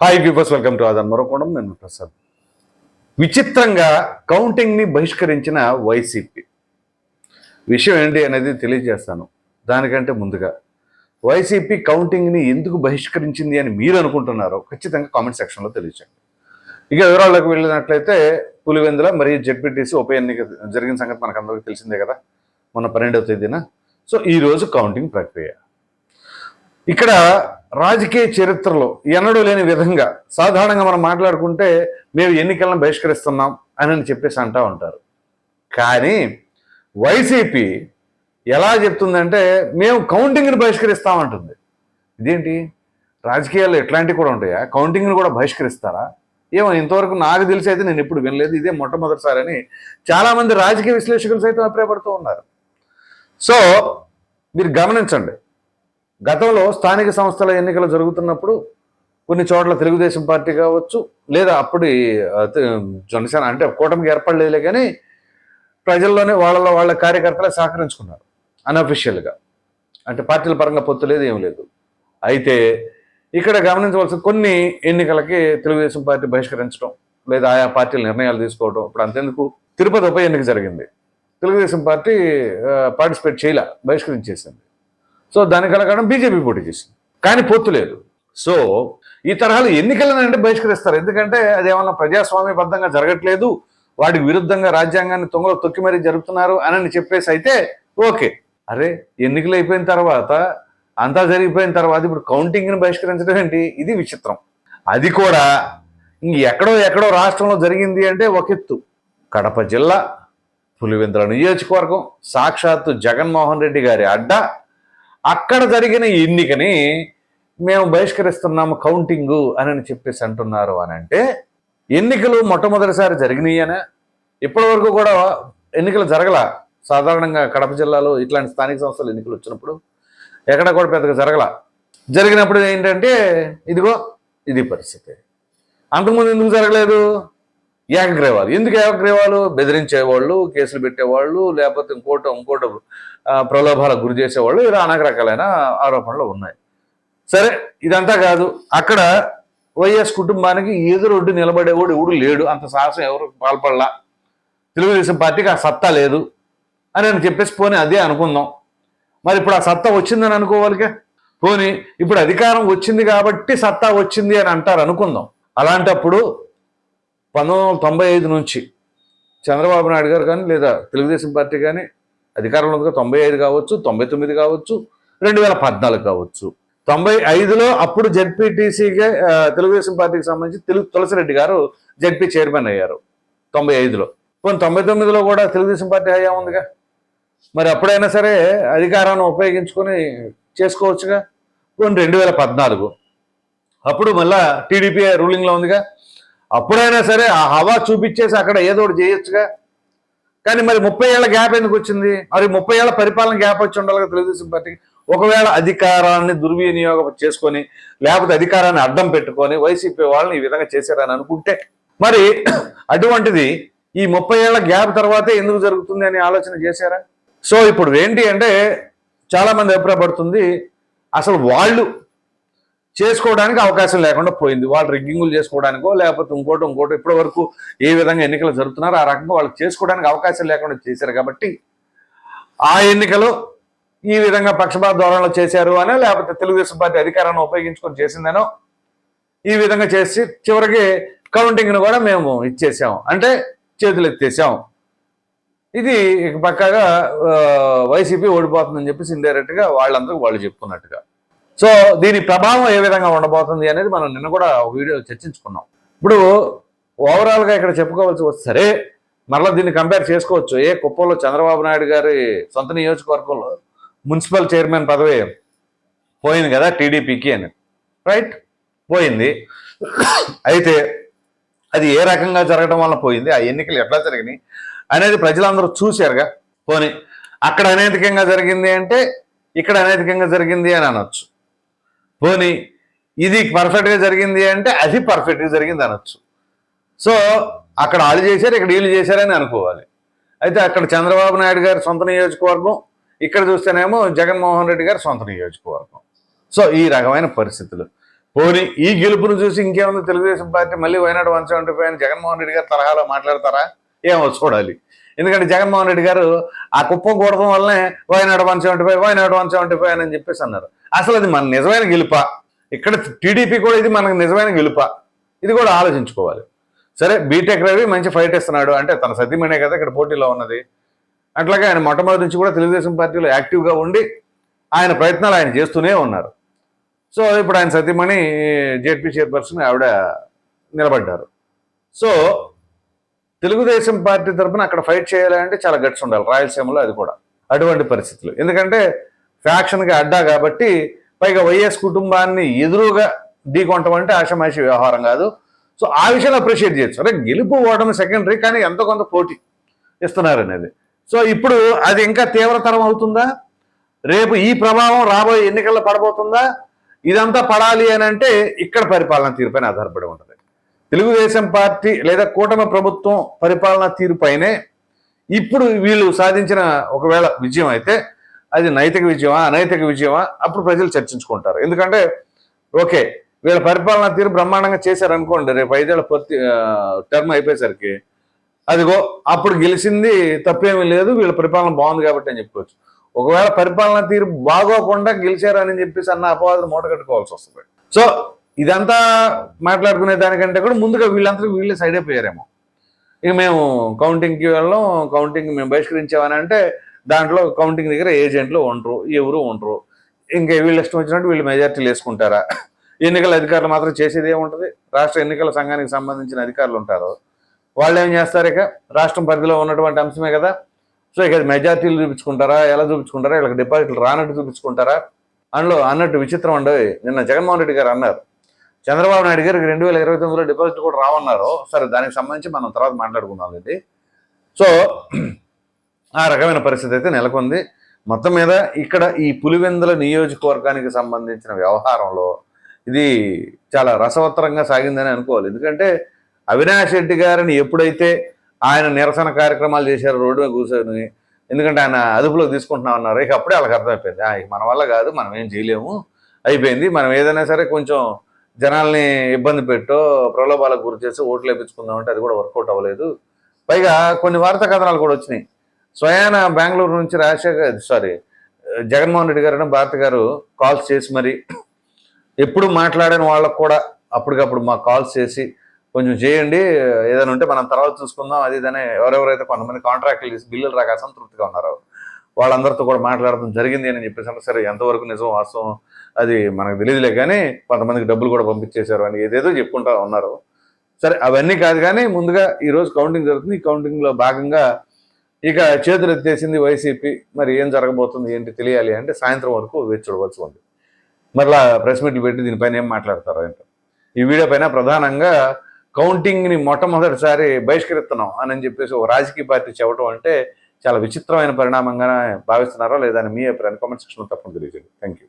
Hi peepers welcome to ఆదాన్ మరొకోణం నేను ప్రసాద్ విచిత్రంగా కౌంటింగ్ని బహిష్కరించిన వైసీపీ విషయం ఏంటి అనేది తెలియజేస్తాను దానికంటే ముందుగా వైసీపీ కౌంటింగ్ని ఎందుకు బహిష్కరించింది అని మీరు అనుకుంటున్నారో ఖచ్చితంగా కామెంట్ సెక్షన్లో తెలియచేయండి ఇక వివరాల్లోకి వెళ్ళినట్లయితే పులివెందుల మరియు జెడ్పీటీసీ ఉప ఎన్నిక జరిగిన సంగతి మనకు అందరికీ తెలిసిందే కదా మొన్న పన్నెండవ తేదీన సో ఈరోజు కౌంటింగ్ ప్రక్రియ ఇక్కడ రాజకీయ చరిత్రలో ఎన్నడూ లేని విధంగా సాధారణంగా మనం మాట్లాడుకుంటే మేము ఎన్నికలను బహిష్కరిస్తున్నాం అని చెప్పేసి అంటా ఉంటారు. కానీ వైసీపీ ఎలా చెప్తుందంటే మేము కౌంటింగ్ని బహిష్కరిస్తామంటుంది. ఇదేంటి? రాజకీయాల్లో ఎట్లాంటివి కూడా ఉంటాయా? కౌంటింగ్ని కూడా బహిష్కరిస్తారా? ఏమో ఇంతవరకు నాకు తెలిసి అయితే నేను ఎప్పుడు వినలేదు. ఇదే మొట్టమొదటిసారి అని చాలామంది రాజకీయ విశ్లేషకులు సైతం అభిప్రాయపడుతూ ఉన్నారు. సో మీరు గమనించండి. గతంలో స్థానిక సంస్థల ఎన్నికలు జరుగుతున్నప్పుడు కొన్ని చోట్ల తెలుగుదేశం పార్టీ కావచ్చు లేదా అప్పుడు జనసేన అంటే కూటమికి ఏర్పడలేదులే కానీ ప్రజల్లోనే వాళ్ళలో వాళ్ళ కార్యకర్తలే సహకరించుకున్నారు అన్అఫిషియల్గా. అంటే పార్టీల పరంగా పొత్తు లేదు ఏం లేదు. అయితే ఇక్కడ గమనించవలసిన కొన్ని ఎన్నికలకి తెలుగుదేశం పార్టీ బహిష్కరించడం లేదా ఆయా పార్టీల నిర్ణయాలు తీసుకోవడం ఇప్పుడు అంతెందుకు తిరుపతి ఉప ఎన్నిక జరిగింది. తెలుగుదేశం పార్టీ పార్టిసిపేట్ చేయలే బహిష్కరించేసింది. సో దానికి కారణం బీజేపీ పోటీ చేసింది. కానీ పొత్తు లేదు. సో ఈ తరహాలు ఎన్నికలనంటే బహిష్కరిస్తారు. ఎందుకంటే అది ఏమన్నా ప్రజాస్వామ్యబద్ధంగా జరగట్లేదు. వాటికి విరుద్ధంగా రాజ్యాంగాన్ని తొంగలో తొక్కి మరీ జరుపుతున్నారు అని చెప్పేసి అయితే ఓకే. అరే ఎన్నికలు అయిపోయిన తర్వాత అంతా జరిగిపోయిన తర్వాత ఇప్పుడు కౌంటింగ్ని బహిష్కరించడం ఏంటి? ఇది విచిత్రం. అది కూడా ఇంక ఎక్కడో ఎక్కడో రాష్ట్రంలో జరిగింది అంటే ఒక ఎత్తు. కడప జిల్లా పులివెందుల నియోజకవర్గం సాక్షాత్తు జగన్మోహన్ రెడ్డి గారి అడ్డ అక్కడ జరిగిన ఎన్నికని మేము బహిష్కరిస్తున్నాము కౌంటింగు అని చెప్పేసి అంటున్నారు అని అంటే ఎన్నికలు మొట్టమొదటిసారి జరిగినాయనే ఇప్పటి వరకు కూడా ఎన్నికలు జరగల. సాధారణంగా కడప జిల్లాలో ఇట్లాంటి స్థానిక సంస్థలు ఎన్నికలు వచ్చినప్పుడు ఎక్కడ కూడా పెద్దగా జరగల. జరిగినప్పుడు ఏంటంటే ఇదిగో ఇది పరిస్థితి. అంతకుముందు ఎందుకు జరగలేదు? ఏకగ్రీవాలు. ఎందుకు ఏకగ్రీవాలు? బెదిరించేవాళ్ళు కేసులు పెట్టేవాళ్ళు లేకపోతే ఇంకోటి ఇంకోటి ప్రలోభాలకు గురి చేసేవాళ్ళు ఇలా అనేక రకాలైన ఆరోపణలు ఉన్నాయి. సరే ఇదంతా కాదు. అక్కడ వైఎస్ కుటుంబానికి ఎదురొడ్డు నిలబడేవాడు ఎవడు లేడు. అంత సాహసం ఎవరు పాల్పడలా? తెలుగుదేశం పార్టీకి ఆ సత్తా లేదు అని అని చెప్పేసి పోనీ అదే అనుకుందాం. మరి ఇప్పుడు ఆ సత్తా వచ్చిందని అనుకోవాలిగా పోనీ ఇప్పుడు అధికారం వచ్చింది కాబట్టి సత్తా వచ్చింది అని అంటారు అనుకుందాం. అలాంటప్పుడు పంతొమ్మిది వందల తొంభై ఐదు నుంచి చంద్రబాబు నాయుడు గారు కానీ లేదా తెలుగుదేశం పార్టీ కానీ అధికారంలో ఉందిగా తొంభై ఐదు కావచ్చు తొంభై తొమ్మిది కావచ్చు రెండు వేల పద్నాలుగు కావచ్చు. తొంభై ఐదులో అప్పుడు జడ్పీటీసీగా తెలుగుదేశం పార్టీకి సంబంధించి తెలుగు తులసిరెడ్డి గారు జెడ్పీ చైర్మన్ అయ్యారు తొంభై ఐదులో. కొన్ని తొంభై తొమ్మిదిలో కూడా తెలుగుదేశం పార్టీ హయా ఉందిగా? మరి అప్పుడైనా సరే అధికారాన్ని ఉపయోగించుకొని చేసుకోవచ్చుగా? కొన్ని రెండు వేల పద్నాలుగు. అప్పుడు మళ్ళా టీడీపీ రూలింగ్లో ఉందిగా? అప్పుడైనా సరే ఆ హవా చూపించేసి అక్కడ ఏదో ఒకటి చేయొచ్చుగా. కానీ మరి ముప్పై ఏళ్ళ గ్యాప్ ఎందుకు వచ్చింది? మరి ముప్పై ఏళ్ళ పరిపాలన గ్యాప్ వచ్చి ఉండాలి కదా తెలుగుదేశం పార్టీకి. ఒకవేళ అధికారాన్ని దుర్వినియోగం చేసుకొని లేకపోతే అధికారాన్ని అడ్డం పెట్టుకొని వైసీపీ వాళ్ళని ఈ విధంగా చేశారని అనుకుంటే మరి అటువంటిది ఈ ముప్పై ఏళ్ళ గ్యాప్ తర్వాతే ఎందుకు జరుగుతుంది అని ఆలోచన చేశారా? సో ఇప్పుడు ఏంటి అంటే చాలామంది అభిప్రాయపడుతుంది అసలు వాళ్ళు చేసుకోవడానికి అవకాశం లేకుండా పోయింది. వాళ్ళు రిగ్గింగులు చేసుకోవడానికో లేకపోతే ఇంకోటి ఇంకోటి ఇప్పటి వరకు ఏ విధంగా ఎన్నికలు జరుగుతున్నారో ఆ రకంగా వాళ్ళు చేసుకోవడానికి అవకాశం లేకుండా చేశారు. కాబట్టి ఆ ఎన్నికలు ఈ విధంగా పక్షపాత ధోరణిలో చేశారు అనో లేకపోతే తెలుగుదేశం పార్టీ అధికారాన్ని ఉపయోగించుకొని చేసిందనో ఈ విధంగా చేసి చివరికి కౌంటింగ్ను కూడా మేము ఇచ్చేసాం. అంటే చేతులు ఎత్తేసాం ఇది ఇక పక్కాగా వైసీపీ ఓడిపోతుందని చెప్పేసి ఇండైరెక్ట్గా వాళ్ళందరూ వాళ్ళు చెప్పుకున్నట్టుగా. సో దీని ప్రభావం ఏ విధంగా ఉండబోతుంది అనేది మనం నిన్న కూడా వీడియో చర్చించుకున్నాం. ఇప్పుడు ఓవరాల్గా ఇక్కడ చెప్పుకోవాల్సి వస్తే సరే మరలా దీన్ని కంపేర్ చేసుకోవచ్చు. ఏ కుప్పంలో చంద్రబాబు నాయుడు గారి సొంత నియోజకవర్గంలో మున్సిపల్ చైర్మన్ పదవి పోయింది కదా టీడీపీకి అని. రైట్ పోయింది. అయితే అది ఏ రకంగా జరగడం వల్ల పోయింది ఆ ఎన్నికలు ఎట్లా జరిగినాయి అనేది ప్రజలందరూ చూశారుగా. పోనీ అక్కడ అనైతికంగా జరిగింది అంటే ఇక్కడ అనైతికంగా జరిగింది అని అనొచ్చు. పోనీ ఇది పర్ఫెక్ట్గా జరిగింది అంటే అది పర్ఫెక్ట్గా జరిగింది అనొచ్చు. సో అక్కడ వాళ్ళు చేశారు ఇక్కడ వీళ్ళు చేశారని అనుకోవాలి. అయితే అక్కడ చంద్రబాబు నాయుడు గారి సొంత నియోజకవర్గం ఇక్కడ చూస్తేనేమో జగన్మోహన్ రెడ్డి గారి సొంత నియోజకవర్గం. సో ఈ రకమైన పరిస్థితులు. పోనీ ఈ గెలుపును చూసి ఇంకేముంది? తెలుగుదేశం పార్టీ మళ్ళీ why not one seventy five Jaganmohan Reddy garu తరహాలో మాట్లాడతారా? ఏమో చూడాలి. ఎందుకంటే జగన్మోహన్ రెడ్డి గారు ఆ కుప్పం కూడడం వల్లనే why not one seventy five why not one seventy five అని చెప్పేసి అన్నారు. అసలు అది మన నిజమైన గెలుప. ఇక్కడ టీడీపీ కూడా ఇది మనకు నిజమైన గెలుప. ఇది కూడా ఆలోచించుకోవాలి. సరే బీటెక్ రవి మంచి ఫైట్ ఇస్తున్నాడు అంటే తన సతీమణే కదా ఇక్కడ పోటీలో ఉన్నది. అట్లాగే ఆయన మొట్టమొదటి నుంచి కూడా తెలుగుదేశం పార్టీలో యాక్టివ్గా ఉండి ఆయన ప్రయత్నాలు ఆయన చేస్తూనే ఉన్నారు. సో ఇప్పుడు ఆయన సతీమణి జేడ్పీ చైర్పర్సన్ ఆవిడ నిలబడ్డారు. సో తెలుగుదేశం పార్టీ తరఫున అక్కడ ఫైట్ చేయాలంటే చాలా గట్స్ ఉండాలి రాయలసీమలో అది కూడా అటువంటి పరిస్థితులు. ఎందుకంటే ఫ్యాక్షన్కి అడ్డా కాబట్టి పైగా వైఎస్ కుటుంబాన్ని ఎదురుగా ఢీకొనటం అంటే ఆషమాషి వ్యవహారం కాదు. సో ఆ విషయాన్ని అప్రిషియేట్ చేయొచ్చు. అంటే గెలుపు ఓటమి సెకండరీ కానీ ఎంతో కొంత పోటీ ఇస్తున్నారు అనేది సో ఇప్పుడు అది ఇంకా తీవ్రతరం అవుతుందా? రేపు ఈ ప్రభావం రాబోయే ఎన్నికల్లో పడబోతుందా? ఇదంతా పడాలి అని అంటే ఇక్కడ పరిపాలన తీరుపైన ఆధారపడి ఉంటుంది. తెలుగుదేశం పార్టీ లేదా కూటమి ప్రభుత్వం పరిపాలన తీరుపైనే ఇప్పుడు వీళ్ళు సాధించిన ఒకవేళ విజయం అయితే అది నైతిక విజయమా అనైతిక విజయమా? అప్పుడు ప్రజలు చర్చించుకుంటారు. ఎందుకంటే ఓకే వీళ్ళ పరిపాలన తీరు బ్రహ్మాండంగా చేశారనుకోండి రేపు ఐదేళ్ళ పూర్తి టర్మ్ అయిపోయేసరికి అదిగో అప్పుడు గెలిచింది తప్పేమీ లేదు వీళ్ళ పరిపాలన బాగుంది కాబట్టి అని చెప్పుకోవచ్చు. ఒకవేళ పరిపాలన తీరు బాగోకుండా గెలిచారని చెప్పేసి అన్న అపవాదం మూట కట్టుకోవాల్సి వస్తుంది. సో ఇదంతా మాట్లాడుకునే దానికంటే కూడా ముందుగా వీళ్ళందరూ వీళ్ళే సైడ్ అయిపోయారేమో. ఇక మేము కౌంటింగ్కి వెళ్ళాం కౌంటింగ్ మేము బహిష్కరించామని అంటే దాంట్లో కౌంటింగ్ దగ్గర ఏజెంట్లు ఉండరు ఎవరు ఉండరు. ఇంకా వీళ్ళు ఇష్టం వచ్చినట్టు వీళ్ళు మెజార్టీలు వేసుకుంటారా? ఎన్నికల అధికారులు మాత్రం చేసేది ఏముంటుంది? రాష్ట్ర ఎన్నికల సంఘానికి సంబంధించిన అధికారులు ఉంటారు. వాళ్ళు ఏం చేస్తారు ఇక? రాష్ట్రం పరిధిలో ఉన్నటువంటి అంశమే కదా. సో ఇక మెజార్టీలు చూపించుకుంటారా? ఎలా చూపించుకుంటారా? వీళ్ళకి డిపాజిట్లు రానట్టు చూపించుకుంటారా? అందులో అన్నట్టు విచిత్రం అండి. నిన్న జగన్మోహన్ రెడ్డి గారు అన్నారు. చంద్రబాబు నాయుడు గారికి రెండు వేల ఇరవై తొమ్మిదిలో డిపాజిట్ కూడా రావన్నారు. సరే దానికి సంబంధించి మనం తర్వాత మాట్లాడుకుందాం అండి. సో ఆ రకమైన పరిస్థితి అయితే నెలకొంది. మొత్తం మీద ఇక్కడ ఈ పులివెందుల నియోజకవర్గానికి సంబంధించిన వ్యవహారంలో ఇది చాలా రసవత్తరంగా సాగిందని అనుకోవాలి. ఎందుకంటే అవినాష్ రెడ్డి గారిని ఎప్పుడైతే ఆయన నిరసన కార్యక్రమాలు చేశారు రోడ్డు మీద కూర్చొని ఎందుకంటే ఆయన అదుపులో తీసుకుంటున్నాం అన్నారు ఇక అప్పుడే వాళ్ళకి అర్థమైపోయింది. మన వల్ల కాదు మనం ఏం చేయలేము అయిపోయింది. మనం ఏదైనా సరే కొంచెం జనాల్ని ఇబ్బంది పెట్టో ప్రలోభాలకు గురి చేసి ఓట్లు వేయించుకుందాం అంటే అది కూడా వర్కౌట్ అవ్వలేదు. పైగా కొన్ని వార్తా కథనాలు కూడా వచ్చినాయి. స్వయాన బెంగళూరు నుంచి రాజశేఖర్ సారీ జగన్మోహన్ రెడ్డి గారు భారత గారు కాల్స్ చేసి మరి ఎప్పుడు మాట్లాడని వాళ్ళకు కూడా అప్పటికప్పుడు మాకు కాల్స్ చేసి కొంచెం చేయండి ఏదైనా ఉంటే మనం తర్వాత చూసుకుందాం అది ఇదని ఎవరెవరైతే కొంతమంది కాంట్రాక్ట్లు తీసి బిల్లులు రాక అసంతృప్తిగా ఉన్నారో. వాళ్ళందరితో కూడా మాట్లాడడం జరిగింది అని చెప్పేసి సరే ఎంతవరకు నిజం వాస్తవం అది మనకు తెలియదులే కానీ కొంతమందికి డబ్బులు కూడా పంపించేశారు అని ఏదేదో చెప్పుకుంటా ఉన్నారు. సరే అవన్నీ కాదు కానీ ముందుగా ఈ రోజు కౌంటింగ్ జరుగుతుంది. ఈ కౌంటింగ్లో భాగంగా ఇక చేతులు ఎత్తేసింది వైసీపీ. మరి ఏం జరగబోతుంది ఏంటి తెలియాలి అంటే సాయంత్రం వరకు వేచి చూడవలసి ఉంది. మరలా ప్రెస్ మీట్లు పెట్టి దీనిపైన ఏం మాట్లాడతారు ఏంటో. ఈ వీడియో పైన ప్రధానంగా కౌంటింగ్ని మొట్టమొదటిసారి బహిష్కరిస్తున్నాం అని చెప్పేసి ఒక రాజకీయ పార్టీ చెప్పడం అంటే చాలా విచిత్రమైన పరిణామంగా భావిస్తున్నారా లేదా మీ అభిప్రాయాన్ని కామెంట్ సెక్షన్లో తప్పకుండా తెలియజేయండి. Thank you